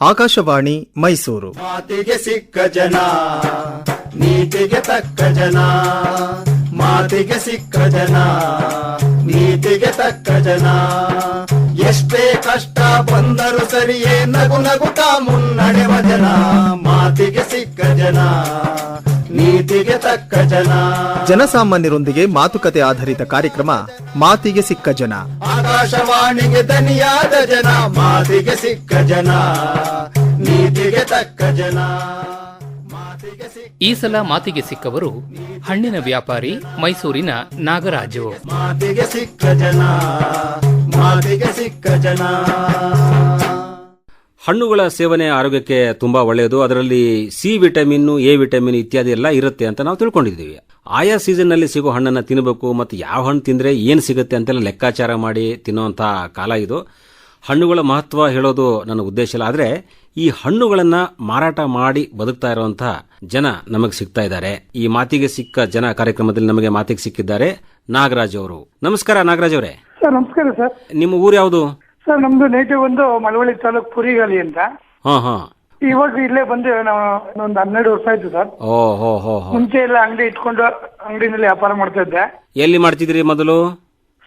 ಆಕಾಶವಾಣಿ ಮೈಸೂರು. ಮಾತಿಗೆ ಸಿಕ್ಕ ಜನ, ನೀತಿಗೆ ತಕ್ಕ ಜನ, ಮಾತಿಗೆ ಸಿಕ್ಕ ಜನ, ನೀತಿಗೆ ತಕ್ಕ ಜನ. ಎಷ್ಟೇ ಕಷ್ಟ ಬಂದರೂ ಸರಿಯೇ ನಗು ನಗುತ್ತಾ ಮುನ್ನಡೆವ ಜನ, ಮಾತಿಗೆ ಸಿಕ್ಕ ಜನ. ನೀತಿಗೆ ತಕ್ಕ ಜನ. ಜನಸಾಮಾನ್ಯರೊಂದಿಗೆ ಮಾತುಕತೆ ಆಧಾರಿತ ಕಾರ್ಯಕ್ರಮ ಮಾತಿಗೆ ಸಿಕ್ಕ ಜನ. ಆಕಾಶವಾಣಿಗೆ ದನಿಯಾದ ಜನ ಮಾತಿಗೆ ಸಿಕ್ಕ ಜನ. ನೀತಿಗೆ ತಕ್ಕ ಜನ. ಈ ಸಲ ಮಾತಿಗೆ ಸಿಕ್ಕವರು ಹಣ್ಣಿನ ವ್ಯಾಪಾರಿ ಮೈಸೂರಿನ ನಾಗರಾಜು. ಮಾತಿಗೆ ಸಿಕ್ಕ ಜನ ಮಾತಿಗೆ ಸಿಕ್ಕ ಜನ. ಹಣ್ಣುಗಳ ಸೇವನೆ ಆರೋಗ್ಯಕ್ಕೆ ತುಂಬಾ ಒಳ್ಳೆಯದು. ಅದರಲ್ಲಿ ಸಿ ವಿಟಮಿನ್ ಎ ವಿಟಮಿನ್ ಇತ್ಯಾದಿ ಎಲ್ಲ ಇರುತ್ತೆ ಅಂತ ನಾವು ತಿಳ್ಕೊಂಡಿದ್ದೀವಿ. ಆಯಾ ಸೀಸನ್ನಲ್ಲಿ ಸಿಗೋ ಹಣ್ಣನ್ನ ತಿನ್ನಬೇಕು ಮತ್ತು ಯಾವ ಹಣ್ಣು ತಿಂದ್ರೆ ಏನು ಸಿಗುತ್ತೆ ಅಂತೆಲ್ಲ ಲೆಕ್ಕಾಚಾರ ಮಾಡಿ ತಿನ್ನುವಂಥ ಕಾಲ ಇದು. ಹಣ್ಣುಗಳ ಮಹತ್ವ ಹೇಳೋದು ನನ್ನ ಉದ್ದೇಶ ಇಲ್ಲ. ಆದರೆ ಈ ಹಣ್ಣುಗಳನ್ನ ಮಾರಾಟ ಮಾಡಿ ಬದುಕ್ತಾ ಇರುವಂತಹ ಜನ ನಮಗೆ ಸಿಗ್ತಾ ಇದ್ದಾರೆ. ಈ ಮಾತಿಗೆ ಸಿಕ್ಕ ಜನ ಕಾರ್ಯಕ್ರಮದಲ್ಲಿ ನಮಗೆ ಮಾತಿಗೆ ಸಿಕ್ಕಿದ್ದಾರೆ ನಾಗರಾಜ್ ಅವರು. ನಮಸ್ಕಾರ ನಾಗರಾಜ್ ಅವರೇ. ಸರ್ ನಮಸ್ಕಾರ ಸರ್. ನಿಮ್ಮ ಊರು ಯಾವುದು? ಸರ್ ನಮ್ದು ನೇಟಿವ್ ಒಂದು ಮಳವಳ್ಳಿ ತಾಲೂಕ್ ಪುರಿಗಾಲಿ ಅಂತ. ಹಾ ಹಾ. ಇವಾಗ ಇಲ್ಲೇ ಬಂದು ನಾವು ಒಂದು ಹನ್ನೆರಡು ವರ್ಷ ಆಯ್ತು ಸರ್. ಓ ಹೋ ಹೋ ಹೋ. ಮುಂಚೆ ಎಲ್ಲ ಅಂಗಡಿ ಇಟ್ಕೊಂಡು ಅಂಗಡಿನಲ್ಲಿ ವ್ಯಾಪಾರ ಮಾಡ್ತಾ ಇದ್ದೆ. ಎಲ್ಲಿ ಮಾಡ್ತಿದ್ರಿ ಮೊದಲು?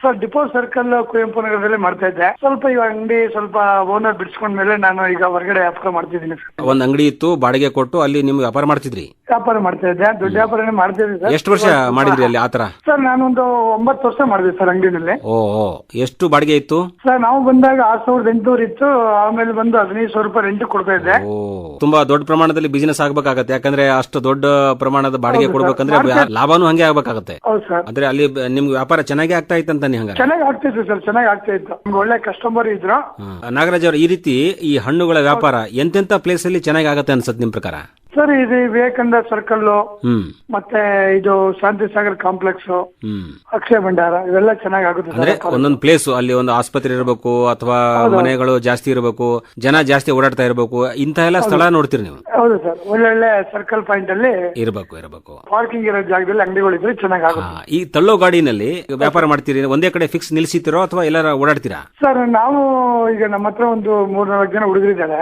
ಸರ್ ಡಿಪೋ ಸರ್ಕಲ್ ಕುವೆಂಪು ನಗರದಲ್ಲಿ ಮಾಡ್ತಾ ಇದ್ದೆ. ಸ್ವಲ್ಪ ಈ ಅಂಗಡಿ ಸ್ವಲ್ಪ ಓನರ್ ಬಿಡಿಸ್ಕೊಂಡ್ಮೇಲೆ ನಾನು ಈಗ ಹೊರಗಡೆ ವ್ಯಾಪಾರ ಮಾಡ್ತಿದ್ದೀನಿ ಸರ್. ಒಂದ್ ಅಂಗಡಿ ಇತ್ತು ಬಾಡಿಗೆ ಕೊಟ್ಟು ಅಲ್ಲಿ ನಿಮ್ಗೆ ವ್ಯಾಪಾರ ಮಾಡ್ತಿದ್ರಿ? ವ್ಯಾಪಾರ ಮಾಡ್ತಾ ಇದ್ದೆ. ದೊಡ್ಡ ವ್ಯಾಪಾರನೇ ಮಾಡ್ತಿದ್ದೆ ಸರ್. ಎಷ್ಟು ವರ್ಷ ಮಾಡಿದ್ರಿ ಅಲ್ಲಿ ಆತರ ಸರ್ ನಾನೊಂದು ಒಂಬತ್ತು ವರ್ಷ ಮಾಡಿದೆ ಸರ್ ಅಂಗಡಿನಲ್ಲಿ. ಓ ಓ. ಎಷ್ಟು ಬಾಡಿಗೆ ಇತ್ತು? ಸರ್ ನಾವು ಬಂದಾಗ ಆರ್ ಸಾವಿರದ ಎಂಟುನೂರು ಇತ್ತು. ಆಮೇಲೆ ಬಂದು ಹದಿನೈದು ಸಾವಿರ ರೂಪಾಯಿ ರೆಂಟ್ ಕೊಡ್ತಾ ಇದ್ದೆ. ಓ. ತುಂಬಾ ದೊಡ್ಡ ಪ್ರಮಾಣದಲ್ಲಿ ಬಿಸಿನೆಸ್ ಆಗ್ಬೇಕಾಗತ್ತೆ. ಯಾಕಂದ್ರೆ ಅಷ್ಟು ದೊಡ್ಡ ಪ್ರಮಾಣದ ಬಾಡಿಗೆ ಕೊಡ್ಬೇಕಂದ್ರೆ ಲಾಭನೂ ಹಂಗೆ ಆಗ್ಬೇಕಾಗತ್ತೆ. ಹೌದು ಸರ್. ಅಂದ್ರೆ ಅಲ್ಲಿ ಬ- ನಿಮ್ಗೆ ವ್ಯಾಪಾರ ಚೆನ್ನಾಗಿ ಆಗ್ತಾ ಇತ್ತಂತ ಹಂಗ ಚೆನ್ನಾಗಿ ಆಗ್ತಿತ್ತು ಸರ್ ಚೆನ್ನಾಗಿ ಆಗ್ತಾ ಇತ್ತು ನಮ್ಗೆ ಒಳ್ಳೆ ಕಸ್ಟಮರ್ ಇದ್ರ. ನಾಗರಾಜ್ ಅವ್ರ ಈ ರೀತಿ ಈ ಹಣ್ಣುಗಳ ವ್ಯಾಪಾರ ಎಂತೆಂತ ಪ್ಲೇಸ್ ಅಲ್ಲಿ ಚೆನ್ನಾಗಿ ಆಗತ್ತೆ ಅನ್ಸತ್ ನಿಮ್ ಪ್ರಕಾರ? ಸರ್ ಇದು ವಿವೇಕಾನಂದ ಸರ್ಕಲ್ ಮತ್ತೆ ಇದು ಶಾಂತಿ ಸಾಗರ್ ಕಾಂಪ್ಲೆಕ್ಸ್ ಅಕ್ಷಯ ಭಂಡಾರ ಇವೆಲ್ಲ ಚೆನ್ನಾಗಿ ಆಗುತ್ತೆ ಅಂದ್ರೆ ಸರ್. ಒಂದೊಂದು ಪ್ಲೇಸ್ ಅಲ್ಲಿ ಒಂದು ಆಸ್ಪತ್ರೆ ಇರಬೇಕು ಅಥವಾ ಮನೆಗಳು ಜಾಸ್ತಿ ಇರಬೇಕು ಜನ ಜಾಸ್ತಿ ಓಡಾಡ್ತಾ ಇರಬೇಕು ಇಂತ ಎಲ್ಲ ಸ್ಥಳ ನೋಡ್ತೀರಿ ನೀವು? ಹೌದು ಸರ್. ಒಳ್ಳೊಳ್ಳೆ ಸರ್ಕಲ್ ಪಾಯಿಂಟ್ ಅಲ್ಲಿ ಇರಬೇಕು ಇರಬೇಕು. ಪಾರ್ಕಿಂಗ್ ಇರೋ ಜಾಗದಲ್ಲಿ ಅಂಗಡಿಗಳಿದ್ರೆ ಚೆನ್ನಾಗಿ ಆಗುತ್ತೆ. ಈ ತಳ್ಳೋ ಗಾಡಿನಲ್ಲಿ ವ್ಯಾಪಾರ ಮಾಡ್ತೀರಿ ಒಂದೇ ಕಡೆ ಫಿಕ್ಸ್ ನಿಲ್ಸಿತಿರೋ ಅಥವಾ ಎಲ್ಲಾರ ಓಡಾಡ್ತೀರಾ? ಸರ್ ನಾವು ಈಗ ನಮ್ಮ ಹತ್ರ ಒಂದು ಮೂರ್ ನಾಲ್ಕು ಜನ ಹುಡುಗರಿದ್ದಾರೆ.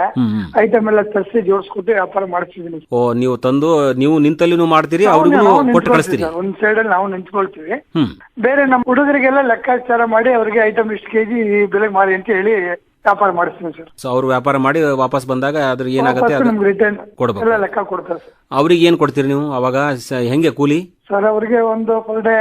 ಐಟಮ್ ಎಲ್ಲ ತರಿಸಿ ಜೋಡಿಸ್ಕೊಟ್ಟು ವ್ಯಾಪಾರ ಮಾಡಿಸ್ತಿದ್ದೀನಿ ಓ ನೀವು ತಂದು ನೀವು ನಿಂತಲ್ಲಿನೂ ಮಾಡ್ತೀರಿ ಅವ್ರಿಗೂ ಕೊಟ್ಟು ಕಳಿಸ್ತೀರಿ? ಒಂದ್ ಸೈಡ್ ಅಲ್ಲಿ ನಾವು ನಿಂತ್ಕೊಳ್ತೀವಿ. ಹ್ಮ್. ಬೇರೆ ನಮ್ಮ ಹುಡುಗರಿಗೆಲ್ಲ ಲೆಕ್ಕಾಚಾರ ಮಾಡಿ ಅವ್ರಿಗೆ ಐಟಮ್ ಇಷ್ಟು ಕೆಜಿ ಬೆಲೆ ಮಾರಿ ಅಂತ ಹೇಳಿ ವ್ಯಾಪಾರ ಮಾಡಿಸ್ತೀನಿ ಸರ್. ಸೊ ಅವ್ರು ವ್ಯಾಪಾರ ಮಾಡಿ ವಾಪಸ್ ಬಂದಾಗ ಅದ್ರ ಏನಾಗುತ್ತೆ ಅದು ನಮ್ಗೆ ರಿಟರ್ನ್ ಕೊಡ್ಬೇಕು. ಎಲ್ಲ ಲೆಕ್ಕ ಕೊಡ್ತಾರೆ ಸರ್. ಅವ್ರಿಗೆ ಏನ್ ಕೊಡ್ತೀರಿ ನೀವು ಅವಾಗ? ಸ- ಹೆಂಗೆ ಕೂಲಿ? ಸರ್ ಅವ್ರಿಗೆ ಒಂದು ಪರ್ ಡೇ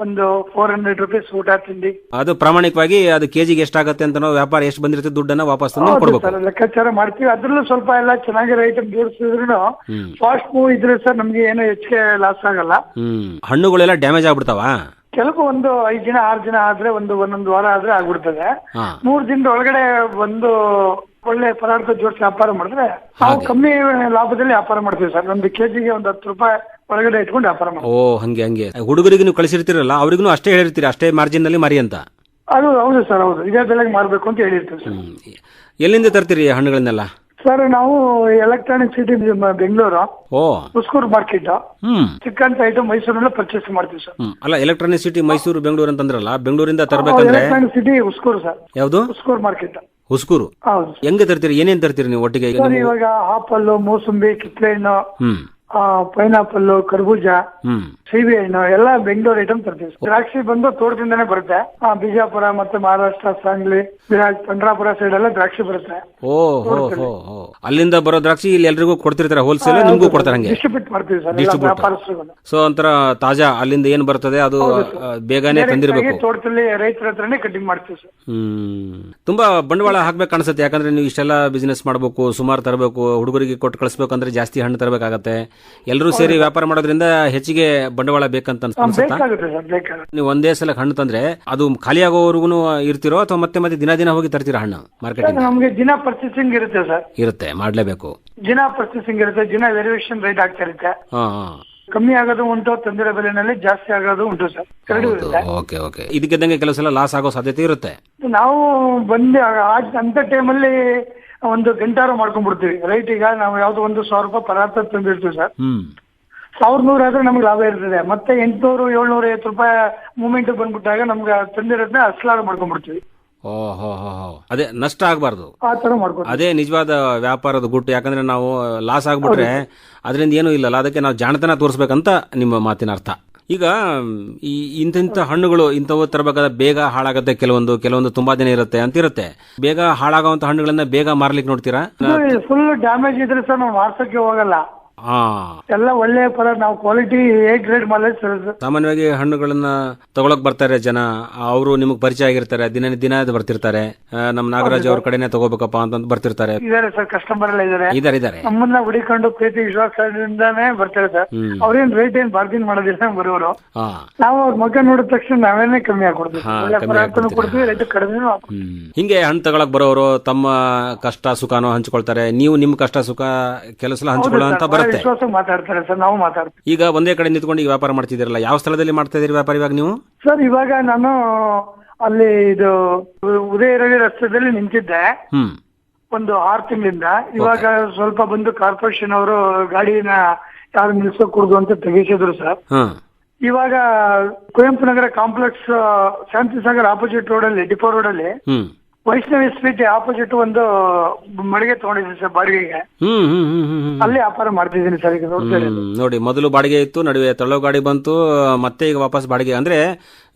ಒಂದು ಫೋರ್ ಹಂಡ್ರೆಡ್ ರುಪೀಸ್ ಊಟ ತಿಂಡಿ. ಅದು ಪ್ರಾಮಾಣಿಕವಾಗಿ ಅದು ಕೆಜಿಗೆ ಎಷ್ಟಾಗತ್ತೆ ಅಂತ ನಾವು ವ್ಯಾಪಾರ ಎಷ್ಟು ಬಂದಿರುತ್ತೆ ದುಡ್ಡನ್ನ ವಾಪಸ್ ತಂದು ಹೌದು ಕೊಡ್ಬೇಕು. ಸರ್ ಲೆಕ್ಕಾಚಾರ ಮಾಡ್ತೀವಿ. ಅದ್ರಲ್ಲೂ ಸ್ವಲ್ಪ ಎಲ್ಲ ಚೆನ್ನಾಗಿರೋ ಐಟಮ್ ಜೋಡಿಸಿದ್ರು ಹ್ಮ್. ಫಾಸ್ಟ್ ಮೂವ್ ಇದ್ರೆ ಸರ್ ನಮ್ಗೆ ಏನು ಹೆಚ್ಚಿಗೆ ಲಾಸ್ ಆಗಲ್ಲ. ಹ್ಮ್. ಹಣ್ಣುಗಳೆಲ್ಲ ಡ್ಯಾಮೇಜ್ ಆಗ್ಬಿಡ್ತಾವ? ಕೆಲವು ಒಂದು ಐದ್ ದಿನ ಆರು ದಿನ ಆದ್ರೆ ಒಂದು ಒಂದೊಂದು ವಾರ ಆದ್ರೆ ಆಗ್ಬಿಡ್ತದೆ. ಮೂರ್ ದಿನದ ಒಳಗಡೆ ಒಂದು ಒಳ್ಳೆ ಪದಾರ್ಥ ಜೋಡಿಸಿ ವ್ಯಾಪಾರ ಮಾಡಿದ್ರೆ ನಾವು ಕಮ್ಮಿ ಲಾಭದಲ್ಲಿ ವ್ಯಾಪಾರ ಮಾಡ್ತೀವಿ ಸರ್. ಒಂದು ಕೆಜಿಗೆ ಒಂದು ಹತ್ತು ರೂಪಾಯಿ ಒಳಗಡೆ ಇಟ್ಕೊಂಡು ವ್ಯಾಪಾರ ಮಾಡ್ತೀವಿ. ಓ ಹಂಗೆ ಹಂಗೆ. ಹುಡುಗರಿಗೆ ನೀವು ಕಳಿಸಿರ್ತೀರಲ್ಲ ಅವ್ರಿಗೂ ಅಷ್ಟೇ ಹೇಳಿರ್ತೀರಿ ಅಷ್ಟೇ ಮಾರ್ಜಿನ್ನಲ್ಲಿ ಮರಿ ಅಂತ? ಅದು ಹೌದು ಸರ್ ಹೌದು. ಇದೇ ಬೆಲೆಗೆ ಮಾರ್ಬೇಕು ಅಂತ ಹೇಳಿರ್ತೀವಿ ಸರ್. ಎಲ್ಲಿಂದ ತರ್ತೀರಿ ಹಣ್ಣುಗಳನ್ನೆಲ್ಲ? ಸರ್ ನಾವು ಎಲೆಕ್ಟ್ರಾನಿಕ್ ಸಿಟಿ ಬೆಂಗಳೂರು ಓ. ಉಸ್ಕೂರ್ ಮಾರ್ಕೆಟ್ ಹ್ಮ್. ಚಿಕ್ಕಂತ ಐಟಮ್ ಮೈಸೂರಲ್ಲೇ ಪರ್ಚೇಸ್ ಮಾಡ್ತೀವಿ ಸರ್ ಹ್ಮ್. ಅಲ್ಲ ಎಲೆಕ್ಟ್ರಾನಿಕ್ ಸಿಟಿ ಮೈಸೂರು ಬೆಂಗಳೂರು ಅಂತಂದ್ರಲ್ಲ ಬೆಂಗಳೂರಿಂದ ತರಬೇಕಂದ್ರೆ ಎಲೆಕ್ಟ್ರಾನಿಕ್ ಸಿಟಿ ಹುಸ್ಕೂರು ಸರ್ ಯಾವುದು? ಹುಸ್ಕೂರು ಮಾರ್ಕೆಟ್ ಹುಸ್ಕೂರು ಹೌದು ಹೆಂಗೆ ತರ್ತೀರಿ? ಏನೇನ್ ತರ್ತೀರಿ ನೀವು ಒಟ್ಟಿಗೆ? ಸರ್ ಇವಾಗ ಆಪಲ್ ಮೂಸಂಬಿ ಕಿತ್ಲೆ ಹಣ್ಣು ಹ್ಮ್. ಪೈನಾಪಲ್ ಕರ್ಬೂಜ ಸೀಬೆ ಹಣ್ಣು ಎಲ್ಲ ಬೆಂಗಳೂರು ಐಟಮ್ ತರ್ತೀವಿ. ದ್ರಾಕ್ಷಿ ಬಂದು ತೋಟದಿಂದಾನೇ ಬರುತ್ತೆ. ಆ, ಬಿಜಾಪುರ ಮತ್ತೆ ಮಹಾರಾಷ್ಟ್ರ ಸಾಂಗ್ಲಿ ಪಂಡ್ರಾಪುರ ಸೈಡ್ ಎಲ್ಲ ದ್ರಾಕ್ಷಿ ಬರುತ್ತೆ. ಓ ಹೋ ಹೋ ಹೋ. ಅಲ್ಲಿಂದ ಬರೋ ದ್ರಾಕ್ಷಿ ಇಲ್ಲಿ ಎಲ್ರಿಗೂ ಕೊಡ್ತಿರ್ತಾರೆ. ಹೋಲ್ಸೇಲ್ ನಿಮ್ಗೂ ಕೊಡ್ತಾರೆ ಹಂಗೆ. ಡಿಸ್ಟ್ರಿಬ್ಯೂಟ್ ಮಾಡ್ತೀವಿ ಸರ್ ಎಲ್ಲ Distribute. ವ್ಯಾಪಾರಸ್ಥರುಗಳು. ಸೊ ಒಂಥರ ತಾಜಾ ಅಲ್ಲಿಂದ ಏನ್ ಬರ್ತದೆ ಅದು ಆ, ಬೇಗನೆ ತಂದಿರಬೇಕು. ತೋಟದಲ್ಲಿ ರೈತರ ಹತ್ರನೇ ಕಟಿಂಗ್ ಮಾಡ್ತೀವಿ ಸರ್ ಹ್ಮ್. ತುಂಬಾ ಬಂಡವಾಳ ಹಾಕ್ಬೇಕು ಅನ್ಸುತ್ತೆ. ಯಾಕಂದ್ರೆ ನೀವು ಇಷ್ಟೆಲ್ಲ ಬಿಸ್ನೆಸ್ ಮಾಡಬೇಕು ಸುಮಾರು ತರಬೇಕು ಹುಡುಗರಿಗೆ ಕೊಟ್ಟು ಕಳಿಸ್ಬೇಕಂದ್ರೆ ಜಾಸ್ತಿ ಹಣ್ಣು ತರಬೇಕಾಗತ್ತೆ. ಎಲ್ಲರೂ ಸೇರಿ ವ್ಯಾಪಾರ ಮಾಡೋದ್ರಿಂದ ಹೆಚ್ಚಿಗೆ ಬಂಡವಾಳ ಬೇಕಂತ ಅನ್ಸ್- ಅನ್ಸುತ್ತಾ? ಬೇಕಾಗುತ್ತೆ ಸರ್ ಬೇಕಾಗುತ್ತೆ. ನೀವು ಒಂದೇ ಸಲ ಹಣ್ಣು ತಂದ್ರೆ ಅದು ಖಾಲಿ ಆಗೋವರೆಗೂ ಇರ್ತಿರೋ ಅಥವಾ ಮತ್ತೆ ಮತ್ತೆ ದಿನ ದಿನ ಹೋಗಿ ತರ್ತೀರಾ ಹಣ್ಣು ಮಾರ್ಕೆಟ್ ನಮ್ಗೆ ದಿನ ಪರ್ಚೇಸಿಂಗ್ ಇರುತ್ತೆ ಸರ್. ಇರುತ್ತೆ ಮಾಡ್ಲೇಬೇಕು. ದಿನ ಪರ್ಚೇಸಿಂಗ್ ಇರುತ್ತೆ ದಿನ ವೇರಿಯೇಷನ್ ರೇಟ್ ಆಗ್ತಾ ಇರುತ್ತೆ. ಹಾ ಹಾ. ಕಮ್ಮಿ ಆಗೋದು ಉಂಟು ತಂದಿರೋ ಬೆಲೆನಲ್ಲಿ ಜಾಸ್ತಿ ಆಗೋದು ಉಂಟು ಸರ್. ಎರಡೂ ಇರುತ್ತೆ. Okay okay. ಇದಕ್ಕಿದ್ದಂಗೆ ಕೆಲವು ಸಲ ಲಾಸ್ ಆಗೋ ಸಾಧ್ಯತೆ ಇರುತ್ತೆ. ನಾವು ಬಂದು ಆ- ಅಂತ ಟೈಮಲ್ಲಿ ಒಂದು ಗಂಟಾರ ಮಾಡ್ಕೊಂಡ್ಬಿಡ್ತೀವಿ. ರೈಟ್ ಈಗ ನಾವು ಯಾವ್ದೋ ಒಂದು ಸಾವಿರ ರೂಪಾಯಿ ಪದಾರ್ಥ ತಂದಿರ್ತೀವಿ ಸರ್. ಸಾವಿರದ ನೂರು ಆದ್ರೆ ನಮ್ಗೆ ಲಾಭ ಇರ್ತದೆ. ಮತ್ತೆ ಎಂಟ್ನೂರು ಏಳ್ನೂರ ಐವತ್ತು ರೂಪಾಯಿ ಮೂಮೆಂಟ್ ಬಂದ್ಬಿಟ್ಟಾಗ ನಮ್ಗೆ ತಂದಿರೋದನ್ನ ಅಸ್ಲಾರ ಮಾಡ್ಕೊಂಡ್ಬಿಡ್ತೀವಿ. ಓಹೋ ಅದೇ ನಷ್ಟ ಆಗಬಾರ್ದು. ಆ ತರ ಮಾಡ್ಕೊತೀವಿ. ಅದೇ ನಿಜವಾದ ವ್ಯಾಪಾರದ ಗುಟ್ಟು. ಯಾಕಂದ್ರೆ ನಾವು ಲಾಸ್ ಆಗ್ಬಿಟ್ರೆ ಅದರಿಂದ ಏನೂ ಇಲ್ಲಲ್ಲ. ಅದಕ್ಕೆ ನಾವು ಜಾಣತನ ತೋರಿಸ್ಬೇಕಂತ ನಿಮ್ಮ ಮಾತಿನ ಅರ್ಥ. ಈಗ ಈ ಇಂತಿಂಥ ಹಣ್ಣುಗಳು, ಇಂಥವು ತರಬೇಕಾದ ಬೇಗ ಹಾಳಾಗತ್ತೆ. ಕೆಲವೊಂದು ಕೆಲವೊಂದು ತುಂಬಾ ದಿನ ಇರುತ್ತೆ ಅಂತ ಇರುತ್ತೆ ಬೇಗ ಹಾಳಾಗುವಂತ ಹಣ್ಣುಗಳನ್ನ ಬೇಗ ಮಾರ್ಲಿಕ್ಕೆ ನೋಡ್ತೀರಾ? ಫುಲ್ ಡ್ಯಾಮೇಜ್ ಇದ್ರೆ ಸರ್ ನಾವು ಮಾರ್ಸಕ್ಕೆ ಹೋಗಲ್ಲ. ಎಲ್ಲ ಒಳ್ಳೆ ಪರ ನಾವು ಕ್ವಾಲಿಟಿ ಎ ಗ್ರೇಡ್ ಮಾಲೆ ಸರ್ ಸಾಮಾನ್ಯವಾಗಿ ಹಣ್ಣುಗಳನ್ನ ತಗೊಳಕ್ ಬರ್ತಾರೆ ಜನ. ಅವರು ನಿಮಗೆ ಪರಿಚಯ ಆಗಿರ್ತಾರೆ ದಿನ ದಿನ ಬರ್ತಿರ್ತಾರೆ. ಆ, ನಮ್ಮ ನಾಗರಾಜ್ ಅವ್ರ ಕಡೆನೆ ತಗೋಬೇಕಪ್ಪ ಅಂತ ಬರ್ತಿರ್ತಾರೆ. ಇದಾರೆ ಸರ್ ಕಸ್ಟಮರ್ ಎಲ್ಲ ಇದಾರೆ. ಇದಾರೆ ಇದಾರೆ. ನಮ್ಮನ್ನ ಹುಡಿಕೊಂಡು ಪ್ರೀತಿ ವಿಶ್ವಾಸದಿಂದಾನೇ ಬರ್ತಾರೆ ಸರ್. ಅವ್ರೇನ್ ರೇಟ್ ಏನ್ ಬಾರ್ಗಿನ್ ಮಾಡೋದಿಲ್ಲ ಬರೋರು ಹಾ. ನಾವು ಅವ್ರ ಮಗ ನೋಡಿದ ತಕ್ಷಣ ನಾವೇನೆ ಕಮ್ಮಿ ಹಾಕೊಡ್ತೀವಿ ಹಾ, ಒಳ್ಳೆ ಕಮ್ಮಿ ಪದಾರ್ಥನೂ ಹಾಕ್ಕೊಡ್ತೀರಾ? ಕೊಡ್ತೀವಿ ರೇಟ್ ಕಡಿಮೆ ಹ್ಮ್. ಹಿಂಗೆ ಹಣ್ಣು ತಗೊಳಕ್ ಬರೋರು ತಮ್ಮ ಕಷ್ಟ ಸುಖನೂ ಹಂಚ್ಕೊಳ್ತಾರೆ. ನೀವು ನಿಮ್ ಕಷ್ಟ ಸುಖ ಕೆಲಸ ಹಂಚ್ಕೊಳ್ಳೋ ಅಂತ ಬರುತ್ತೆ. ವಿಶ್ವಾಸ ಮಾತಾಡ್ತಾರೆ ಸರ್ ನಾವು ಮಾತಾಡ್ತೀವಿ. ಈಗ ಒಂದೇ ಕಡೆ ನಿಂತ್ಕೊಂಡು ಈ ವ್ಯಾಪಾರ ಮಾಡ್ತಿದ್ದೀರಲ್ಲ ಯಾವ ಸ್ಥಳದಲ್ಲಿ ಮಾಡ್ತಾ ಇದೀರಿ ವ್ಯಾಪಾರ ಇವಾಗ ನೀವು? ಸರ್ ಇವಾಗ ನಾನು ಅಲ್ಲಿ ಇದು ಉದಯ ರವಿ ರಸ್ತೆದಲ್ಲಿ ನಿಂತಿದ್ದೆ. ಹ್ಮ್. ಒಂದು ಆರು ತಿಂಗಳಿಂದ. ಇವಾಗ ಸ್ವಲ್ಪ ಬಂದು ಕಾರ್ಪೊರೇಷನ್ ಅವರು ಗಾಡಿನ ಯಾರು ನಿಲ್ಸೋಕ್ ಕೊಡುದು ಅಂತ ತೆಗೆಸಿದ್ರು ಸರ್. ಇವಾಗ Kuvempu Nagar complex Shanti Sagar opposite road ಅಲ್ಲಿ ಡಿಪೋ ರೋಡ್ ಅಲ್ಲಿ ಹ್ಮ್. ವೈಷ್ಣವಿ ಸ್ವೀಟ್ ಆಪೋಸಿಟ್ ಒಂದು ಮಳಿಗೆ ತಗೊಂಡಿದ್ದೀನಿ ಸರ್ ಬಾಡಿಗೆಗೆ. ಹ್ಮ್ ಹ್ಮ್ ಹ್ಮ್ ಹ್ಮ್ ಹ್ಮ್. ಅಲ್ಲಿ ವ್ಯಾಪಾರ ಮಾಡ್ತಿದ್ದೀನಿ ಸರ್ ಈಗ ಹ್ಮ್. ನೋಡಿ ಮೊದಲು ಬಾಡಿಗೆ ಇತ್ತು ನಡುವೆ ತಳ್ಳೋ ಗಾಡಿ ಬಂತು ಮತ್ತೆ ಈಗ ವಾಪಸ್ ಬಾಡಿಗೆ. ಅಂದ್ರೆ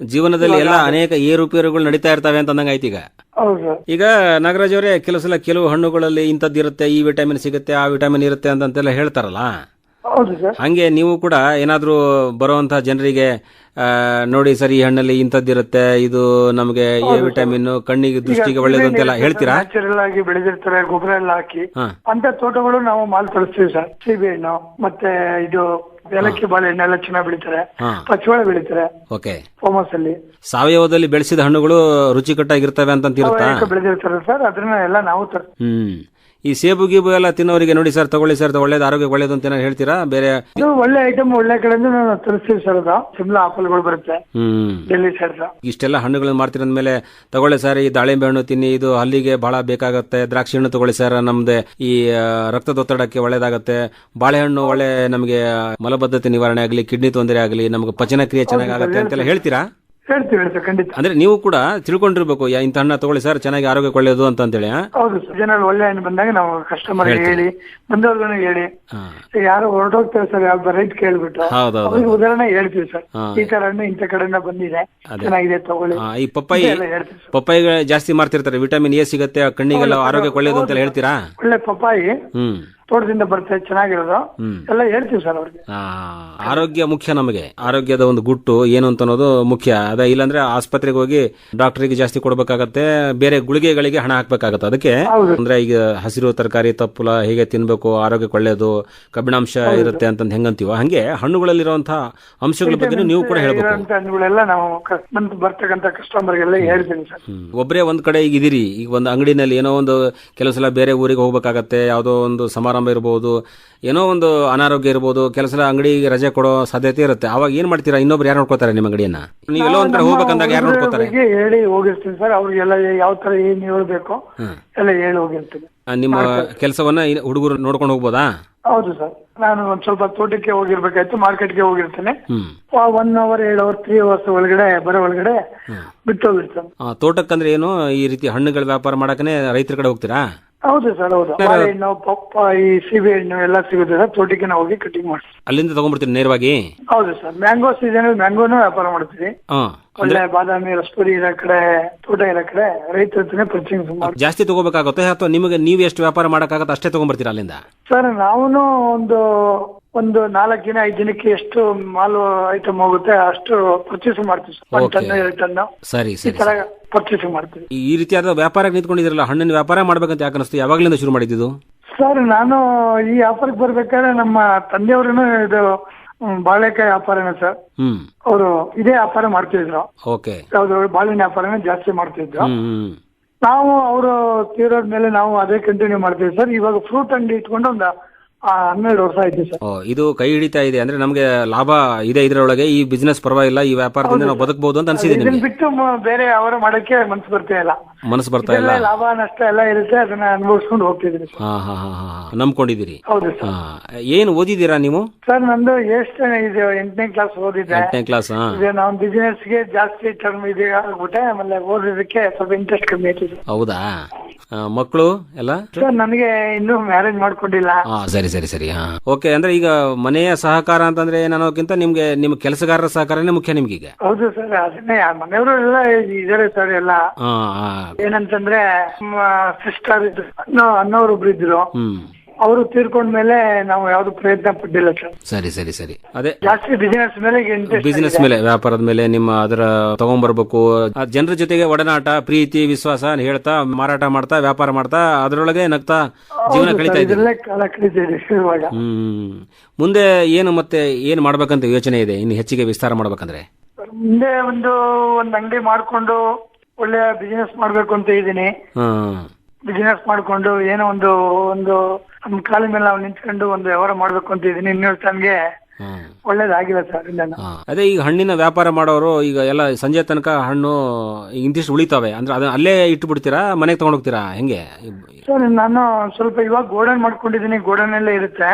ಜೀವನದಲ್ಲಿ ಎಲ್ಲ ಅನೇಕ ಏರುಪೇರುಗಳು ನಡೀತಾ ಇರ್ತವೆ ಅಂತ ಅಂದಂಗ ಆಯ್ತು ಈಗ. ಹೌದು ಸರ್. ಈಗ ನಾಗರಾಜ್ ಅವರೇ ಕೆಲವು ಸಲ ಕೆಲವು ಹಣ್ಣುಗಳಲ್ಲಿ ಇಂಥದ್ದು ಇರುತ್ತೆ ಈ ವಿಟಮಿನ್ ಸಿಗುತ್ತೆ ಆ ವಿಟಮಿನ್ ಇರುತ್ತೆ ಅಂತಂತೆಲ್ಲ ಹೇಳ್ತಾರಲ್ಲ? ಹೌದು ಸರ್. ಹಂಗೆ ನೀವು ಕೂಡ ಏನಾದ್ರೂ ಬರುವಂತಹ ಜನರಿಗೆ ನೋಡಿ ಸರ್ ಈ ಹಣ್ಣಲ್ಲಿ ಇಂಥದ್ದಿರುತ್ತೆ ಇದು ನಮಗೆ ಎ ವಿಟಮಿನ್ ಕಣ್ಣಿಗೆ ದೃಷ್ಟಿಗೆ ಒಳ್ಳೇದು ಅಂತೆಲ್ಲ ಹೇಳ್ತೀರಾ? ನ್ಯಾಚುರಲ್ ಆಗಿ ಬೆಳೆದಿರ್ತಾರೆ ಗೊಬ್ಬರ ಎಲ್ಲ ಹಾಕಿ ಅಂತ ತೋಟಗಳು ನಾವು ಮಾಲ್ ತರಿಸ್ತೀವಿ ಸರ್. ಸೀಬೆ ಹಣ್ಣು ಮತ್ತೆ ಇದು ಏಲಕ್ಕಿ ಬಾಳೆಹಣ್ಣು ಎಲ್ಲ ಚೆನ್ನಾಗಿ ಬೆಳಿತಾರೆ. ಹಾ. ಪಚ್ಚವಾಳೆ ಬೆಳಿತಾರೆ. ಓಕೆ. ಫೋಮಸ್ ಅಲ್ಲಿ ಸಾವಯವದಲ್ಲಿ ಬೆಳೆಸಿದ ಹಣ್ಣುಗಳು ರುಚಿಕಟ್ಟಾಗಿರ್ತವೆ ಅಂತ ಬೆಳೆದಿರ್ತಾರೆ ಸರ್ ಅದನ್ನ ಎಲ್ಲ ನಾವು ತರ್ತೀವಿ ಹ್ಮ್. ಈ ಸೇಬು ಗೀಬು ಎಲ್ಲ ತಿನ್ನೋರಿಗೆ ನೋಡಿ ಸರ್ ತಗೊಳ್ಳಿ ಸರ್ ಒಳ್ಳೇದು ಆರೋಗ್ಯ ಒಳ್ಳೇದು ಅಂತ ಏನಾದ್ರು ಹೇಳ್ತೀರಾ? ಬೇರೆ ಇದು ಒಳ್ಳೆ ಐಟಮ್ ಒಳ್ಳೆ ಕಡೆ ನಾನು ತರಿಸ್ತೀವಿ ಸರ್ ಅದು. ಸಿಮ್ಲಾ ಆಪಲ್ಗಳು ಬರುತ್ತೆ. ಹ್ಮ್. ಡೆಲ್ಲಿ ಸೈಡ್ ಇಷ್ಟೆಲ್ಲ ಹಣ್ಣುಗಳನ್ನ ಮಾರ್ತಿರಂದ ಮೇಲೆ ತಗೊಳ್ಳಿ ಸರ್ ಈ ದಾಳಿಂಬೆ ಹಣ್ಣು ತಿನ್ನಿ ಇದು ಹಲ್ಲಿಗೆ ಬಹಳ ಬೇಕಾಗುತ್ತೆ ದ್ರಾಕ್ಷಿ ಹಣ್ಣು ತಗೊಳ್ಳಿ ಸರ್ ನಮ್ದು ಈ ಆ, ರಕ್ತದೊತ್ತಡಕ್ಕೆ ಒಳ್ಳೇದಾಗುತ್ತೆ. ಬಾಳೆಹಣ್ಣು ಒಳ್ಳೆ ನಮಗೆ ಮಲಬದ್ಧತೆ ನಿವಾರಣೆ ಆಗಲಿ ಕಿಡ್ನಿ ತೊಂದರೆ ಆಗಲಿ ನಮಗೆ ಪಚನ ಕ್ರಿಯೆ ಚೆನ್ನಾಗಾಗುತ್ತೆ ಅಂತೆಲ್ಲ ಹೇಳ್ತೀರಾ? ಹೇಳ್ತೀವಿ ಹೇಳ್ತೀವಿ ಖಂಡಿತ. ಅಂದ್ರೆ ನೀವು ಕೂಡ ತಿಳ್ಕೊಂಡಿರ್ಬೇಕು ಯಾ- ಇಂಥ ಹಣ್ಣ ತಗೊಳ್ಳಿ ಸರ್ ಚೆನ್ನಾಗಿ ಆರೋಗ್ಯ ಕೊಳ್ಳೋದು ಅಂತ ಅಂತೇಳಿ ಆ? ಹೌದು ಸರ್ ಜನರು ಒಳ್ಳೆ ಹಣ್ಣು ಬಂದಾಗ ನಾವು ಕಸ್ಟಮರ್ ಹೇಳಿ ಬಂದವ್ರಿಗೂ ಹೇಳಿ. ಹಾ. ಯಾರು ಹೊರಟೋಗ್ತಾರೆ ಸರ್ ಯಾವ ರೈಟ್ ಕೇಳ್ಬಿಟ್ಟು. ಹೌದೌದು. ಅವ್ರಿಗೆ ಉದಾಹರಣೆ ಹೇಳ್ತೀವಿ ಸರ್. ಹಾ. ಈ ತರ ಹಣ್ಣು ಇಂಥ ಕಡೆಯಿಂದ ಬಂದಿದೆ ಚೆನ್ನಾಗಿದೆ ತಗೊಳ್ಳಿ. ಆ, ಈ ಪಪ್ಪಾಯಿ ಹೇಳ್ತೀವಿ ಸರ್. ಪಪ್ಪಾಯಿ ಜಾಸ್ತಿ ಮಾರ್ತಿರ್ತಾರೆ ವಿಟಮಿನ್ ಎ ಸಿಗುತ್ತೆ ಕಣ್ಣಿಗೆಲ್ಲ ಆರೋಗ್ಯ ಒಳ್ಳೇದು ಅಂತ ಹೇಳ್ತೀರಾ? ಒಳ್ಳೆ ಪಪ್ಪಾಯಿ. ಹ್ಮ್. ತೋಟದಿಂದ ಬರ್ತದೆ ಚೆನ್ನಾಗಿರೋದು. ಎಲ್ಲ ಹೇಳ್ತೀವಿ ಸರ್ ಅವ್ರಿಗೆ. ಆರೋಗ್ಯ ಮುಖ್ಯ ನಮಗೆ. ಆರೋಗ್ಯದ ಒಂದು ಗುಟ್ಟು ಏನು ಅಂತ ಅನ್ನೋದು ಮುಖ್ಯ. ಅದ ಇಲ್ಲಾಂದ್ರೆ ಆಸ್ಪತ್ರೆಗೆ ಹೋಗಿ ಡಾಕ್ಟರ್ಗೆ ಜಾಸ್ತಿ ಕೊಡ್ಬೇಕಾಗತ್ತೆ ಬೇರೆ ಗುಳಿಗೆಗಳಿಗೆ ಹಣ ಹಾಕ್ಬೇಕಾಗತ್ತೆ. ಅದಕ್ಕೆ ಅಂದ್ರೆ ಈಗ ಹಸಿರು ತರಕಾರಿ ತಪ್ಪುಲ ಹೇಗೆ ತಿನ್ಬೇಕು ಆರೋಗ್ಯಕ್ಕೆ ಒಳ್ಳೇದು ಕಬ್ಬಿಣಾಂಶ ಇರುತ್ತೆ ಅಂತ ಹೆಂಗಂತೀವ. ಹಂಗೆ ಹಣ್ಣುಗಳಲ್ಲಿರುವಂತಹ ಅಂಶಗಳ ಬಗ್ಗೆ ನೀವು ಕೂಡ ಹೇಳ್ಬೇಕು. ಹಣ್ಣುಗಳೆಲ್ಲ ನಾವು ಬರ್ತಕ್ಕಂತ ಕಸ್ಟಮರ್ಗೆಲ್ಲ ಹೇಳ್ತೀನಿ ಸರ್. ಒಬ್ರೇ ಒಂದ್ ಕಡೆ ಈಗ ಇದೀರಿ. ಈಗ ಒಂದು ಅಂಗಡಿನಲ್ಲಿ ಏನೋ ಒಂದು ಕೆಲವು ಸಲ ಬೇರೆ ಊರಿಗೆ ಹೋಗ್ಬೇಕಾಗತ್ತೆ ಯಾವುದೋ ಒಂದು ಸಮಾರಂಭ ಇರಬಹುದು ಏನೋ ಒಂದು ಅನಾರೋಗ್ಯ ಇರ್ಬೋದು ಕೆಲಸ ಅಂಗಡಿಗೆ ರಜೆ ಕೊಡೋ ಸಾಧ್ಯತೆ ಇರುತ್ತೆ. ಅವಾಗ ಏನ್ ಮಾಡ್ತೀರಾ? ಇನ್ನೊಬ್ರು ಯಾರು ನೋಡ್ಕೋತಾರೆ ನಿಮ್ಮ ಅಂಗಡಿಯನ್ನ? ನೀವೆಲ್ಲೋ ಒಂದ್ ಕಡೆ ಹೋಗ್ಬೇಕಂದಾಗ ಯಾರು ನೋಡ್ಕೋತಾರೆ ಹೇಳಿ ಹೋಗಿರ್ತೀನಿ ಸರ್. ಅವ್ರಿಗೆಲ್ಲ ಯಾವ ತರ ಏನ್ ಹೇಳ್ಬೇಕು ಎಲ್ಲ ಹೇಳಿ ಹೋಗಿರ್ತೀನಿ ನಿಮ್ಮ ಕೆಲಸವನ್ನ ಹುಡುಗರು ನೋಡ್ಕೊಂಡು ಹೋಗ್ಬೋದಾ? ಹೌದು ಸರ್. ನಾನು ಒಂದ್ ಸ್ವಲ್ಪ ತೋಟಕ್ಕೆ ಹೋಗಿರ್ಬೇಕಾಯ್ತು ಮಾರ್ಕೆಟ್ಗೆ ಹೋಗಿರ್ತೇನೆ. ಒನ್ ಅವರ್ ಏಳು ಅವರ್ ತ್ರೀ ಅವರ್ಸ್ ಒಳಗಡೆ ಬರೋ ಒಳಗಡೆ ಬಿಟ್ಟು ಹೋಗಿರ್ತೇನೆ. ತೋಟಕ್ಕಂದ್ರೆ ಏನು ಈ ರೀತಿ ಹಣ್ಣುಗಳ ವ್ಯಾಪಾರ ಮಾಡಕ್ಕೆ ರೈತರ ಕಡೆ ಹೋಗ್ತೀರಾ? ಹೌದು ಸರ್ ಹೌದು. ಬಾಳೆಹಣ್ಣು ಪಪ್ಪಾಯಿ ಸೀಬೆ ಹಣ್ಣು ಎಲ್ಲ ಸಿಗುತ್ತೆ ಸರ್. ತೋಟಕ್ಕೆ ನಾವು ಹೋಗಿ ಕಟಿಂಗ್ ಮಾಡ್ತೀವಿ. ಅಲ್ಲಿಂದ ತಗೊಂಡ್ಬಿಡ್ತೀರಿ ನೇರವಾಗಿ? ಹೌದು ಸರ್. ಮ್ಯಾಂಗೋ ಸೀಸನ್ ಮ್ಯಾಂಗೋನು ವ್ಯಾಪಾರ ಮಾಡ್ತೀವಿ. ಹಾ. ಒಳ್ಳೆ ಬಾದಾಮಿ ರಸಪುರಿ ಇರೋ ಕಡೆ ತೋಟ ಇರೋ ಕಡೆ ರೈತರ ಹತ್ರನೇ ಪರ್ಚೇಸ್ ಮಾಡ್ತೀವಿ. ಜಾಸ್ತಿ ತಗೋಬೇಕಾಗುತ್ತೆ? ಅಥವಾ ನಿಮಗೆ ನೀವು ಎಷ್ಟು ವ್ಯಾಪಾರ ಮಾಡಕ್ಕಾಗತ್ತೆ ಅಷ್ಟೇ ತಗೊಂಡ್ಬರ್ತೀರಾ ಅಲ್ಲಿಂದ? ಸರ್ ನಾವು ಒಂದು ಒಂದು ನಾಲ್ಕು ದಿನ ಐದು ದಿನಕ್ಕೆ ಎಷ್ಟು ಮಾಲು ಐಟಮ್ ಹೋಗುತ್ತೆ ಅಷ್ಟು ಪರ್ಚೇಸ್ ಮಾಡ್ತೀವಿ ಸರ್. ಒಂದ್ Okay. ಟನ್ ಎರಡು ಟನ್ ಸರಿ ಈ ಸರಿ ತರ ಪರ್ಚೇಸ್ ಮಾಡ್ತೀವಿ. ಈ ರೀತಿಯಾದ ವ್ಯಾಪಾರಕ್ಕೆ ನಿಂತ್ಕೊಂಡಿದ್ರಲ್ಲ ಹಣ್ಣಿನ ವ್ಯಾಪಾರ ಮಾಡ್ಬೇಕಂತ ಯಾಕೆ ಅನಿಸ್ತು? ಯಾವಾಗಲಿಂದ ಶುರು ಮಾಡಿದ್ದು ಸರ್ ನಾನು ಈ ವ್ಯಾಪಾರಕ್ಕೆ ಬರ್ಬೇಕಾದ್ರೆ ನಮ್ಮ ತಂದೆಯವ್ರನ್ನ ಇದು ಬಾಳೆಕಾಯಿ ವ್ಯಾಪಾರನೇ ಸರ್. ಹ್ಮ್. ಅವರು ಇದೇ ವ್ಯಾಪಾರ ಮಾಡ್ತಿದ್ರು ಓಕೆ. ಯಾವ್ದು ಬಾಳಿನ ವ್ಯಾಪಾರನೇ ಜಾಸ್ತಿ ಮಾಡ್ತಿದ್ರು ಹ್ಮ್ ನಾವು ಅವರು ತೀರೋದ್ಮೇಲೆ ನಾವು ಅದೇ ಕಂಟಿನ್ಯೂ ಮಾಡ್ತೀವಿ ಸರ್. ಇವಾಗ ಫ್ರೂಟ್ ಅಂಗಡಿ ಇಟ್ಕೊಂಡು ಒಂದು ಹನ್ನೆರಡು ವರ್ಷ ಆಯ್ತು ಸರ್. ಓ ಇದು ಕೈ ಹಿಡಿತಾ ಇದೆ ಅಂದ್ರೆ ನಮಗೆ ಲಾಭ ಇದೆ ಇದರೊಳಗೆ ಈ ಬಿಸ್ನೆಸ್ ಪರವಾಗಿಲ್ಲ ಈ ವ್ಯಾಪಾರದಿಂದ ನಾವು ಬದುಕಬಹುದು ಅಂತ ಅನ್ಸಿದೆ ಇದನ್ನ ನಿಮಗೆ? ಬಿಟ್ಟು ಮ- ಬೇರೆ ಅವರ ಮಾಡಕ್ಕೆ ಮನ್ಸು ಬರ್ತಾ ಇಲ್ಲ. ಮನಸ್ಸು ಬರ್ತಾ ಇಲ್ಲ? ಲಾಭ ನಷ್ಟ ಎಲ್ಲ ಇರುತ್ತೆ ಅದನ್ನ ಅನುಭವಿಸ್ಕೊಂಡು ಹೋಗ್ತಿದ್ದೀನಿ ಸರ್. ಹಾ ಹಾ ಹಾ ಹಾ ನಂಬ್ಕೊಂಡಿದ್ದೀರಿ? ಹೌದು ಸರ್. ಹಾ ಏನ್ ಓದಿದ್ದೀರಾ ನೀವು? ಸರ್ ನಂದು ಎಷ್ಟು ಇದು ಎಂಟನೇ ಕ್ಲಾಸ್ ಓದಿದ್ದೆ. ಎಂಟನೇ ಕ್ಲಾಸ್ ಹಾ. ನಾವು ಬಿಸಿನೆಸ್ಗೆ ಜಾಸ್ತಿ ಟರ್ಮ್ ಇದೆ ಆಗ್ಬಿಟ್ಟೆ ಆಮೇಲೆ ಓದೋದಕ್ಕೆ ಸ್ವಲ್ಪ ಇಂಟ್ರೆಸ್ಟ್ ಕಮ್ಮಿ ಆಯ್ತು ಸರ್. ಹೌದಾ? ಮಕ್ಕಳು ಎಲ್ಲ? ಸರ್ ನನಗೆ ಇನ್ನೂ ಮ್ಯಾರೇಜ್ ಮಾಡ್ಕೊಂಡಿಲ್ಲ. ಹಾ ಸರಿ ಸರಿ ಸರಿ ಹಾ. ಓಕೆ ಅಂದ್ರೆ ಈಗ ಮನೆಯ ಸಹಕಾರ ಅಂತಂದ್ರೆ ಏನನ್ನೋಕ್ಕಿಂತ ನಿಮ್ಗೆ ನಿಮ್ ಕೆಲಸಗಾರರ ಸಹಕಾರನೇ ಮುಖ್ಯ ನಿಮ್ಗೆ ಈಗ ಹೌದು ಸರ್ ಅದನ್ನೇ ಮನೆಯವರು ಎಲ್ಲ ಇದಾರೆ ಸರ್ ಎಲ್ಲ. ಹಾ ಹಾ. ಏನಂತಂದ್ರೆ ಸಿಸ್ಟರ್ ಇದ್ರು ಅಣ್ಣ ಅಣ್ಣವ್ರೊಬ್ರು ಇದ್ರು. ಹ್ಮ್. ಅವರು ತೀರ್ಕೊಂಡ್ಮೇಲೆ ನಾವು ಯಾವ್ದು ಪ್ರಯತ್ನ ಪಟ್ಟಿಲ್ಲ ಸರ್. ಸರಿ ಸರಿ ಸರಿ. ಅದೇ ಜಾಸ್ತಿ ಬಿಸಿನೆಸ್ ಮೇಲೆ ಬಿಸಿನೆಸ್ ಮೇಲೆ ವ್ಯಾಪಾರದ ಮೇಲೆ ನಿಮ್ಮ ಅದರ ತಗೊಂಡ್ಬರ್ಬೇಕು ಆ ಜನರ ಜೊತೆಗೆ ಒಡನಾಟ ಪ್ರೀತಿ ವಿಶ್ವಾಸ ಹೇಳ್ತಾ ಮಾರಾಟ ಮಾಡ್ತಾ ವ್ಯಾಪಾರ ಮಾಡ್ತಾ ಅದರೊಳಗೆ ನಗ್ತಾ ಜೀವನ ಕಳೀತಾ ಇದ್ದೀರಿ. ಇದರಲ್ಲೇ ಕಾಲ ಕಳೀತಾ ಇದೆ ಹ್ಮ್ ಮುಂದೆ ಏನು ಮತ್ತೆ ಏನ್ ಮಾಡ್ಬೇಕಂತ ಯೋಚನೆ ಇದೆ? ಇನ್ನು ಹೆಚ್ಚಿಗೆ ವಿಸ್ತಾರ ಮಾಡ್ಬೇಕಂದ್ರೆ? ಮುಂದೆ ಒಂದು ಒಂದ್ ಅಂಗಡಿ ಮಾಡ್ಕೊಂಡು ಒಳ್ಳೆ ಬಿಸಿನೆಸ್ ಮಾಡ್ಬೇಕು ಅಂತ ಇದ್ದೀನಿ. ಹ್ಮ್ ಬಿಸಿನೆಸ್ ಮಾಡ್ಕೊಂಡು ಏನೋ ಒಂದು ಒಂದು ನಮ್ ಕಾಲ ಮೇಲೆ ನಾವು ನಿಂತ್ಕೊಂಡು ಒಂದು ವ್ಯವಹಾರ ಮಾಡ್ಬೇಕು ಅಂತ ಇದ್ದೀನಿ. ಇನ್ನೂ ತನ್ಗೆ ಒಳ್ಳೇದಾಗಿಲ್ಲ ಸರ್ ಇಲ್ಲ ಅದೇ ಈಗ ಹಣ್ಣಿನ ವ್ಯಾಪಾರ ಮಾಡೋರು ಈಗ ಎಲ್ಲ ಸಂಜೆ ತನಕ ಹಣ್ಣು ಈಗ ಇಂತಿಷ್ಟು ಉಳಿತಾವೆ. ಅಂದ್ರೆ ಅದನ್ನ ಅಲ್ಲೇ ಇಟ್ಟು ಬಿಡ್ತೀರಾ ಮನೆಗೆ ತಗೊಂಡೋಗ್ತೀರಾ? ಹೆಂಗೆ? ಸರ್ ನಾನು ಸ್ವಲ್ಪ ಇವಾಗ ಗೋಡನ್ ಮಾಡ್ಕೊಂಡಿದ್ದೀನಿ. ಗೋಡನ್ ಎಲ್ಲ ಇರುತ್ತೆ.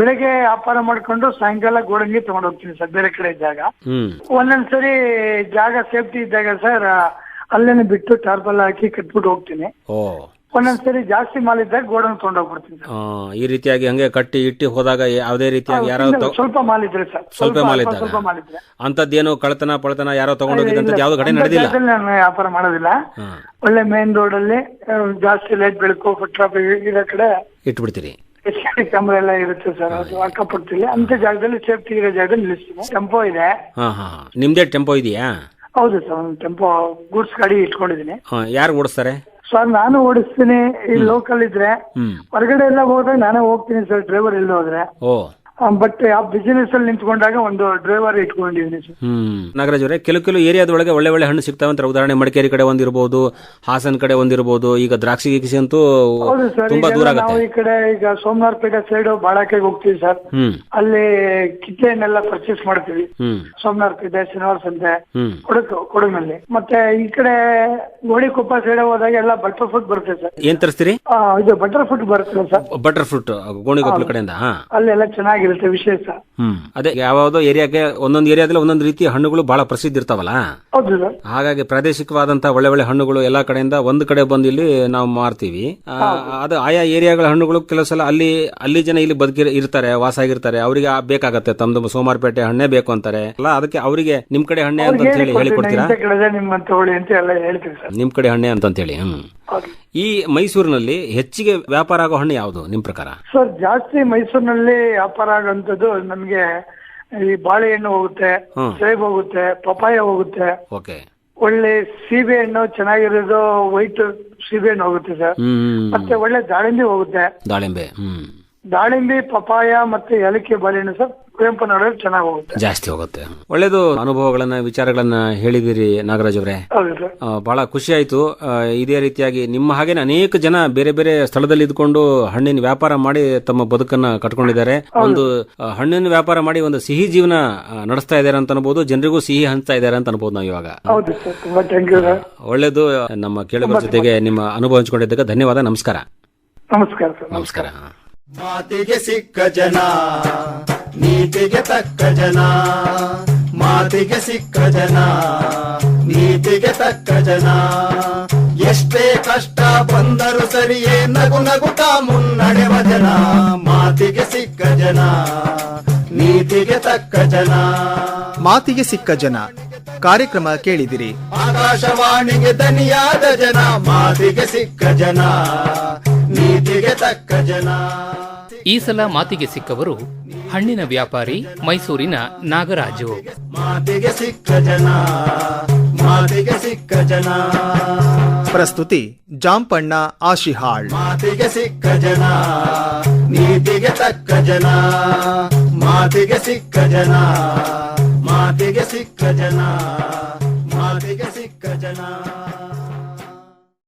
ಬೆಳಗ್ಗೆ ವ್ಯಾಪಾರ ಮಾಡ್ಕೊಂಡು ಸಾಯಂಕಾಲ ಗೋಡನ್ಗೆ ತಗೊಂಡು ಹೋಗ್ತೀನಿ ಸರ್ ಬೇರೆ ಕಡೆ ಇದ್ದಾಗ. ಒಂದೊಂದ್ಸರಿ ಜಾಗ ಸೇಫ್ಟಿ ಇದ್ದಾಗ ಸರ್ ಅಲ್ಲೇನೆ ಬಿಟ್ಟು ಟಾರ್ಪಲ್ ಹಾಕಿ ಕಟ್ಬಿಟ್ಟು ಹೋಗ್ತೀನಿ. ಒಂದೊಂದ್ಸರಿ ಜಾಸ್ತಿ ಮಾಲ್ ಇದ್ದಾಗ ಗೋಡನ್ ತಗೊಂಡೋಗ್ಬಿಡ್ತೀನಿ ಆ, ಈ ರೀತಿಯಾಗಿ ಹಂಗೆ ಕಟ್ಟಿ ಇಟ್ಟಿ ಹೋದಾಗ ಯಾವುದೇ ರೀತಿಯಾಗಿ ಯಾರೋ ತಗೊ- ಸ್ವಲ್ಪ ಮಾಲ್ ಇದ್ರೆ ಸರ್. ಸ್ವಲ್ಪ ಮಾಲ್ ಇದ್ದಾಗ. ಸ್ವಲ್ಪ ಮಾಲ್ ಇದ್ರೆ. ಅಂತದ್ದೇನು ಕಳ್ತನ ಪಳ್ತನ ಯಾರೋ ತಗೊಂಡೋಗಿದ್ದಂತ ಯಾವ್ದು ಕಡೆ ಅಂತ ನಡೆದಿಲ್ಲ. ಜಾಗದಲ್ಲಿ ನಾನು ವ್ಯಾಪಾರ ಮಾಡೋದಿಲ್ಲ. ಹಾ. ಒಳ್ಳೆ ಮೇನ್ ರೋಡ್ ಅಲ್ಲಿ ಆ, ಜಾಸ್ತಿ ಲೈಟ್ ಬೆಳಕು ಫುಟ್ ಟ್ರಾಫಿಕ್ ಇರೋ ಕಡೆ ಇಟ್ಬಿಡ್ತೀರಿ. ಎಸ್ ಕ್ಯಾಮ್ರಾ ಎಲ್ಲ ಇರುತ್ತೆ ಸರ್ ಅದು ಅಕ್ಕಪಕ್ಕದಲ್ಲಿ. ಅಂತ ಜಾಗದಲ್ಲಿ ಸೇಫ್ಟಿ ಇರೋ ಜಾಗದಲ್ಲಿ ನಿಲ್ಲಿಸ್ತೀನಿ ಟೆಂಪೋ ಇದೆ. ಹಾ ಹಾ ಹಾ. ನಿಮ್ದೇ ಟೆಂಪೋ ಇದೆಯಾ? ಹೌದು ಸರ್ ಒಂದು ಟೆಂಪೋ ಗೂಡ್ಸ್ ಗಾಡಿ ಇಟ್ಕೊಂಡಿದ್ದೀನಿ. ಹಾ ಯಾರು ಓಡಿಸ್ತಾರೆ? ಸರ್ ನಾನು ಓಡಿಸ್ತೀನಿ ಈ ಲೋಕಲ್ ಇದ್ರೆ ಹೊರಗಡೆ ಎಲ್ಲ ಹೋದ್ರೆ ನಾನೇ ಹೋಗ್ತೀನಿ ಸರ್ ಡ್ರೈವರ್ ಎಲ್ಲ ಹೋದ್ರೆ. ಓ. ಬಟ್ ಆ ಬಿಸಿನೆಸ್ ಅಲ್ಲಿ ನಿಂತ್ಕೊಂಡಾಗ ಒಂದು ಡ್ರೈವರ್ ಇಟ್ಕೊಂಡಿದ್ದೀನಿ ಸರ್. ಹ್ಮ್. ನಾಗರಾಜ್ ಅವರೇ ಕೆಲವು ಕೆಲವು ಏರಿಯಾದೊಳಗೆ ಒಳ್ಳೆ ಒಳ್ಳೆ ಹಣ್ಣು ಸಿಗ್ತಾವೆ ಅಂತ ಉದಾಹರಣೆ ಮಡಿಕೇರಿ ಕಡೆ ಒಂದಿರಬಹುದು ಹಾಸನ್ ಕಡೆ ಒಂದಿರಬಹುದು ಈಗ ದ್ರಾಕ್ಷಿ ಗೀಕ್ಷಿ ಅಂತೂ ಹೌದು ಸರ್ ತುಂಬಾ ದೂರ ಆಗುತ್ತೆ. ನಾವು ಆಗತ್ತೆ ಈ ಕಡೆ ಈಗ ಸೋಮವಾರಪೇಟೆ ಸೈಡ್ ಬಾಳಕೆಗೆ ಹೋಗ್ತೀವಿ ಸರ್. ಹ್ಮ್. ಅಲ್ಲಿ ಕಿತ್ಲೆಯನ್ನೆಲ್ಲ ಪರ್ಚೇಸ್ ಮಾಡ್ತೀವಿ. ಹ್ಮ್. ಸೋಮವಾರಪೇಟೆ ಶನಿವಾರ ಸಂತೆ ಹ್ಮ್. ಕೊಡಗು ಕೊಡಗಿನಲ್ಲಿ. ಮತ್ತೆ ಈ ಕಡೆ ಗೋಡಿಕೊಪ್ಪ ಸೈಡ್ ಹೋದಾಗ ಎಲ್ಲ ಬಟರ್ ಫುಡ್ ಬರುತ್ತೆ ಸರ್. ಏನ್ ತರಿಸ್ತೀರಿ? ಆ, ಇದು ಬಟರ್ ಫುಡ್ ಬರುತ್ತೆ ಸರ್. ಬಟರ್ ಫ್ರೂಟ್ ಗೋಣಿಗೊಪ್ಪಲ ಕಡೆಯಿಂದ ಹಾ. ಅಲ್ಲೆಲ್ಲ ಚೆನ್ನಾಗಿರುತ್ತೆ. ವಿಶೇಷ. ಹ್ಮ್. ಅದೇ ಯಾವ್ಯಾವ್ದೋ ಏರಿಯಾಗೆ ಒಂದೊಂದು ಏರಿಯಾದಲ್ಲಿ ಒಂದೊಂದು ರೀತಿಯ ಹಣ್ಣುಗಳು ಬಹಳ ಪ್ರಸಿದ್ಧ ಇರ್ತಾವಲ್ಲ? ಹೌದು ಸರ್. ಹಾಗಾಗಿ ಪ್ರಾದೇಶಿಕವಾದಂತಹ ಒಳ್ಳೆ ಒಳ್ಳೆ ಹಣ್ಣುಗಳು ಎಲ್ಲಾ ಕಡೆಯಿಂದ ಒಂದ್ ಕಡೆ ಬಂದು ಇಲ್ಲಿ ನಾವು ಮಾರ್ತೀವಿ. ಆ, ಅದು ಆಯಾ ಏರಿಯಾಗಳ ಹಣ್ಣುಗಳು ಕೆಲವು ಸಲ ಅಲ್ಲಿ ಅಲ್ಲಿ ಜನ ಇಲ್ಲಿ ಬದುಕಿ ಇರ್ತಾರೆ ವಾಸ ಆಗಿರ್ತಾರೆ. ಅವರಿಗೆ ಬೇಕಾಗತ್ತೆ. ತಮ್ದು ಸೋಮಾರ್ಪೇಟೆ ಹಣ್ಣೇ ಬೇಕು ಅಂತಾರೆ. ಅಲ್ಲ ಅದಕ್ಕೆ ಅವರಿಗೆ ನಿಮ್ ಕಡೆ ಹಣ್ಣೆ ಅಂತ ಅವ್ರಿಗೆ ಹೇಳಿ ಹೇಳಿ ಕೊಡ್ತೀರಾ ಇಂಥ ಕಡೆ ನಿಮ್ಮ ತಗೊಳ್ಳಿ ಅಂತ ಎಲ್ಲ ಹೇಳ್ತೀವಿ ಸರ್. ನಿಮ್ ಕಡೆ ಹಣ್ಣೆ ಅಂತ ಹೇಳಿ ಹ್ಮ್. ಹೌದು. ಈ ಮೈಸೂರಿನಲ್ಲಿ ಹೆಚ್ಚಿಗೆ ವ್ಯಾಪಾರ ಆಗೋ ಹಣ್ಣು ಯಾವುದು ನಿಮ್ ಪ್ರಕಾರ? ಸರ್ ಜಾಸ್ತಿ ಮೈಸೂರಿನಲ್ಲಿ ವ್ಯಾಪಾರ ಆಗೋಂಥದ್ದು ನಮ್ಗೆ ಈ ಬಾಳೆಹಣ್ಣು ಹೋಗುತ್ತೆ ಸೇಬು ಹೋಗುತ್ತೆ ಪಪಾಯ ಹೋಗುತ್ತೆ. ಓಕೆ. ಒಳ್ಳೆ ಸೀಬೆ ಹಣ್ಣು ಚೆನ್ನಾಗಿರೋದು ವೈಟ್ ಸೀಬೆ ಹಣ್ಣು ಹೋಗುತ್ತೆ ಸರ್. ಮತ್ತೆ ಒಳ್ಳೆ ದಾಳಿಂಬೆ ಹೋಗುತ್ತೆ. ದಾಳಿಂಬೆ ದಾಳಿಂಬೆ ಪಪಾಯ ಮತ್ತೆ ಏಲಕ್ಕಿ ಬಾಳೆಹಣ್ಣು ಸರ್ ಕುವೆಂಪು ಚೆನ್ನಾಗಿ ಹೋಗುತ್ತೆ. ಜಾಸ್ತಿ ಹೋಗುತ್ತೆ. ಒಳ್ಳೇದು ಅನುಭವಗಳನ್ನ ವಿಚಾರಗಳನ್ನ ಹೇಳಿದಿರಿ ನಾಗರಾಜ್ ಅವರೇ. ಬಹಳ ಖುಷಿ ಆಯ್ತು. ಇದೇ ರೀತಿಯಾಗಿ ನಿಮ್ಮ ಹಾಗೆ ಅನೇಕ ಜನ ಬೇರೆ ಬೇರೆ ಸ್ಥಳದಲ್ಲಿ ಇದ್ಕೊಂಡು ಹಣ್ಣಿನ ವ್ಯಾಪಾರ ಮಾಡಿ ತಮ್ಮ ಬದುಕನ್ನ ಕಟ್ಕೊಂಡಿದ್ದಾರೆ. ಒಂದು ಹಣ್ಣಿನ ವ್ಯಾಪಾರ ಮಾಡಿ ಒಂದು ಸಿಹಿ ಜೀವನ ನಡೆಸ್ತಾ ಇದ್ದಾರೆ ಅಂತ ಅನ್ಬೋದು ಜನರಿಗೂ ಸಿಹಿ ಹಂಚ್ತಾ ಇದ್ದಾರೆ ಅಂತ ಅನ್ಬೋದು ನಾವು ಇವಾಗ. ಒಳ್ಳೇದು ನಮ್ಮ ಕೇಳುವ ಜೊತೆಗೆ ನಿಮ್ಮ ಅನುಭವ ಹಂಚಿಕೊಂಡಿದ್ದಕ್ಕೆ ಧನ್ಯವಾದ ನಮಸ್ಕಾರ. ನಮಸ್ಕಾರ ನಮಸ್ಕಾರ. ಮಾತಿಗೆ ಸಿಕ್ಕ ಜನ ನೀತಿಗೆ ತಕ್ಕ ಜನ ಮಾತಿಗೆ ಸಿಕ್ಕ ಜನ ನೀತಿಗೆ ತಕ್ಕ ಜನ. ಎಷ್ಟೇ ಕಷ್ಟ ಬಂದರೂ ಸರಿಯೇ ನಗು ನಗುತಾ ಮುನ್ನಡೆವ ಜನ ಮಾತಿಗೆ ಸಿಕ್ಕ ಜನ ನೀತಿಗೆ ತಕ್ಕ ಜನ. ಮಾತಿಗೆ ಸಿಕ್ಕ ಜನ ಕಾರ್ಯಕ್ರಮ ಕೇಳಿದಿರಿ. ಆಕಾಶವಾಣಿಗೆ ದನಿಯಾದ ಜನ ಮಾತಿಗೆ ಸಿಕ್ಕ ಜನ ನೀತಿಗೆ ತಕ್ಕ ಜನ. ಈ ಸಲ ಮಾತಿಗೆ ಸಿಕ್ಕವರು ಹಣ್ಣಿನ ವ್ಯಾಪಾರಿ ಮೈಸೂರಿನ ನಾಗರಾಜು. ಮಾತಿಗೆ ಸಿಕ್ಕ ಜನ ಮಾತಿಗೆ ಸಿಕ್ಕ ಜನ. ಪ್ರಸ್ತುತಿ ಜಾಂಪಣ್ಣ ಆಶಿಹಾಳ್ ಮಾತಿಗೆ ಸಿಕ್ಕ ಜನ ನೀತಿಗೆ ತಕ್ಕ ಜನ. ಮಾತಿಗೆ ಸಿಕ್ಕ ಜನ ಮಾತಿಗೆ ಸಿಕ್ಕ ಜನ ಮಾತಿಗೆ ಸಿಕ್ಕ ಜನ.